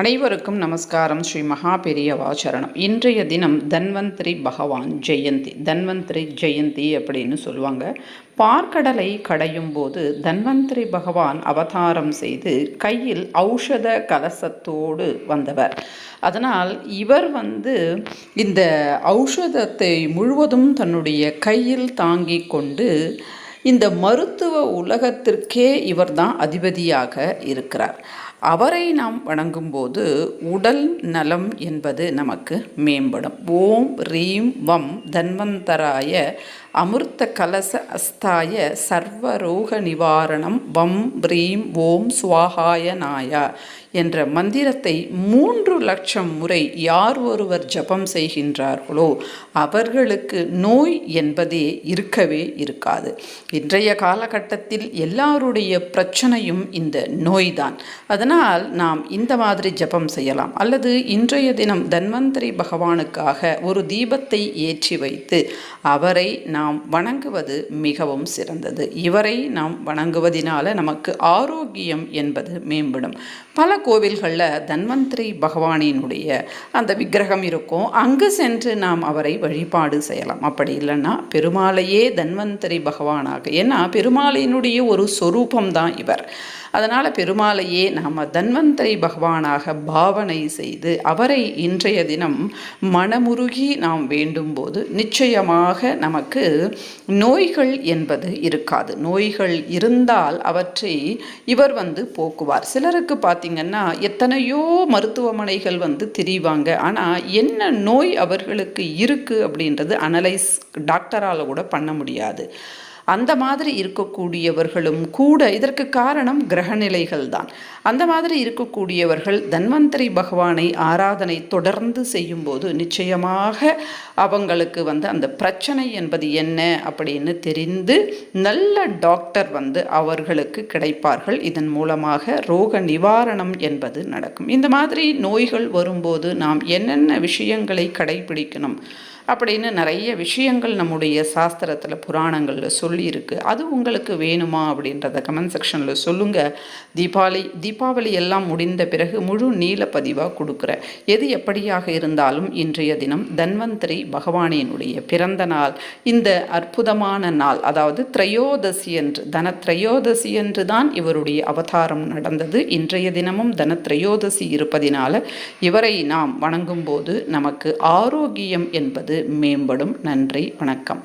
அனைவருக்கும் நமஸ்காரம். ஸ்ரீ மகா பெரியவாச்சரணம் இன்றைய தினம் தன்வந்திரி பகவான் ஜெயந்தி. தன்வந்திரி ஜெயந்தி அப்படின்னு சொல்லுவாங்க. பார்க்கடலை கடையும் போது தன்வந்திரி பகவான் அவதாரம் செய்து கையில் ஔஷத கலசத்தோடு வந்தவர். அதனால் இவர் வந்து இந்த ஔஷதத்தை முழுவதும் தன்னுடைய கையில் தாங்கி கொண்டு இந்த மருத்துவ உலகத்திற்கே இவர் தான் அதிபதியாக இருக்கிறார். அவரை நாம் வணங்கும்போது உடல் நலம் என்பது நமக்கு மேம்படும். ஓம் ரீம் வம் தன்வந்தராய அமிர்த கலச அஸ்தாய சர்வரோக நிவாரணம் வம் ப்ரீம் ஓம் சுவாகாய நாயா என்ற மந்திரத்தை மூன்று லட்சம் முறை யார் ஒருவர் ஜபம் செய்கின்றார்களோ அவர்களுக்கு நோய் என்பதே இருக்கவே இருக்காது. இன்றைய காலகட்டத்தில் எல்லாருடைய பிரச்சனையும் இந்த நோய்தான். அதனால் நாம் இந்த மாதிரி ஜபம் செய்யலாம். அல்லது இன்றைய தினம் தன்வந்தரி பகவானுக்காக ஒரு தீபத்தை ஏற்றி வைத்து அவரை நாம் வணங்குவது மிகவும் சிறந்தது. இவரை நாம் வணங்குவதினால நமக்கு ஆரோக்கியம் என்பது மேம்படும். பல கோவில்களில் தன்வந்தரி பகவானினுடைய அந்த விக்கிரகம் இருக்கும். அங்கு சென்று நாம் அவரை வழிபாடு செய்யலாம். அப்படி இல்லைன்னா பெருமாளையே தன்வந்தரி பகவானாக ஏன்னா பெருமாளினுடைய ஒரு சொரூபம் தான் இவர். அதனால் பெருமாளையே நாம் தன்வந்தரி பகவானாக பாவனை செய்து அவரை இன்றைய தினம் மனமுருகி நாம் வேண்டும்போது நிச்சயமாக நமக்கு நோய்கள் என்பது இருக்காது. நோய்கள் இருந்தால் அவற்றை இவர் வந்து போக்குவார். சிலருக்கு பார்த்திங்கன்னா எத்தனையோ மருத்துவமனைகள் வந்து திரிவாங்க. ஆனால் என்ன நோய் அவர்களுக்கு இருக்குது அப்படின்றது அனலைஸ் டாக்டரால் கூட பண்ண முடியாது. அந்த மாதிரி இருக்கக்கூடியவர்களும் கூட இதற்கு காரணம் கிரகநிலைகள் தான். அந்த மாதிரி இருக்கக்கூடியவர்கள் தன்வந்தரி பகவானை ஆராதனை தொடர்ந்து செய்யும்போது நிச்சயமாக அவங்களுக்கு வந்து அந்த பிரச்சனை என்பது என்ன அப்படின்னு தெரிந்து நல்ல டாக்டர் வந்து அவர்களுக்கு கிடைப்பார்கள். இதன் மூலமாக ரோக நிவாரணம் என்பது நடக்கும். இந்த மாதிரி நோய்கள் வரும்போது நாம் என்னென்ன விஷயங்களை கடைபிடிக்கணும்? அப்படின்னு நிறைய விஷயங்கள் நம்முடைய சாஸ்திரத்தில் புராணங்களில் சொல்லியிருக்கு. அது உங்களுக்கு வேணுமா அப்படின்றத கமெண்ட் செக்ஷனில் சொல்லுங்கள் தீபாவளி தீபாவளி எல்லாம் முடிந்த பிறகு முழு நீல பதிவாக கொடுக்குறேன். எது எப்படியாக இருந்தாலும் இன்றைய தினம் தன்வந்திரி பகவானினுடைய பிறந்த நாள். இந்த அற்புதமான நாள் அதாவது திரையோதசி என்று தன திரையோதசி என்று தான் இவருடைய அவதாரம் நடந்தது. இன்றைய தினமும் தன திரையோதசி இருப்பதினால இவரை நாம் வணங்கும்போது நமக்கு ஆரோக்கியம் என்பது மேம்படும். நன்றி வணக்கம்.